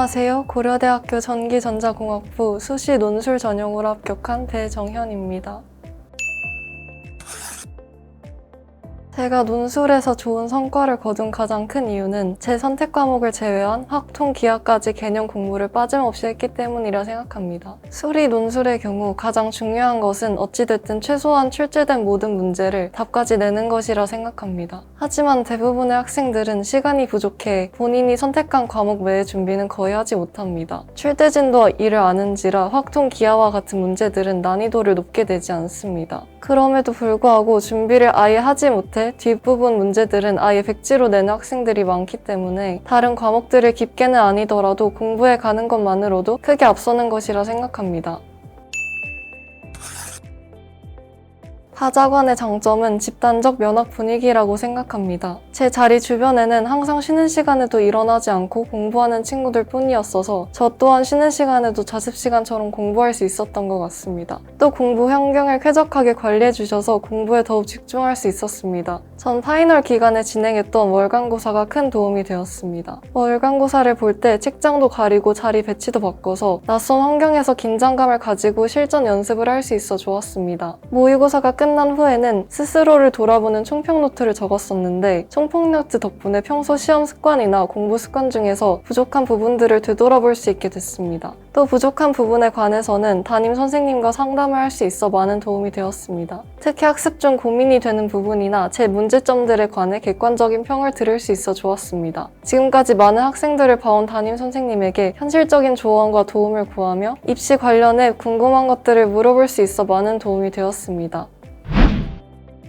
안녕하세요. 고려대학교 전기전자공학부 수시 논술 전형으로 합격한 배정현입니다. 제가 논술에서 좋은 성과를 거둔 가장 큰 이유는 제 선택 과목을 제외한 학통 기하까지 개념 공부를 빠짐없이 했기 때문이라 생각합니다. 수리 논술의 경우 가장 중요한 것은 어찌됐든 최소한 출제된 모든 문제를 답까지 내는 것이라 생각합니다. 하지만 대부분의 학생들은 시간이 부족해 본인이 선택한 과목 외의 준비는 거의 하지 못합니다. 출제진도 이를 아는지라 확통 기하와 같은 문제들은 난이도를 높게 내지 않습니다. 그럼에도 불구하고 준비를 아예 하지 못해 뒷부분 문제들은 아예 백지로 내는 학생들이 많기 때문에 다른 과목들을 깊게는 아니더라도 공부해 가는 것만으로도 크게 앞서는 것이라 생각합니다. 타자관의 장점은 집단적 면학 분위기라고 생각합니다. 제 자리 주변에는 항상 쉬는 시간에도 일어나지 않고 공부하는 친구들 뿐이었어서 저 또한 쉬는 시간에도 자습 시간처럼 공부할 수 있었던 것 같습니다. 또 공부 환경을 쾌적하게 관리해 주셔서 공부에 더욱 집중할 수 있었습니다. 전 파이널 기간에 진행했던 월간고사가 큰 도움이 되었습니다. 월간고사를 볼 때 책장도 가리고 자리 배치도 바꿔서 낯선 환경에서 긴장감을 가지고 실전 연습을 할 수 있어 좋았습니다. 모의고사가 끝난 후에는 스스로를 돌아보는 총평 노트를 적었었는데 총평 노트 덕분에 평소 시험 습관이나 공부 습관 중에서 부족한 부분들을 되돌아볼 수 있게 됐습니다. 또 부족한 부분에 관해서는 담임 선생님과 상담을 할 수 있어 많은 도움이 되었습니다. 특히 학습 중 고민이 되는 부분이나 제 문제점들에 관해 객관적인 평을 들을 수 있어 좋았습니다. 지금까지 많은 학생들을 봐온 담임 선생님에게 현실적인 조언과 도움을 구하며 입시 관련해 궁금한 것들을 물어볼 수 있어 많은 도움이 되었습니다.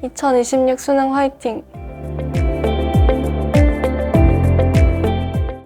2026 수능 화이팅!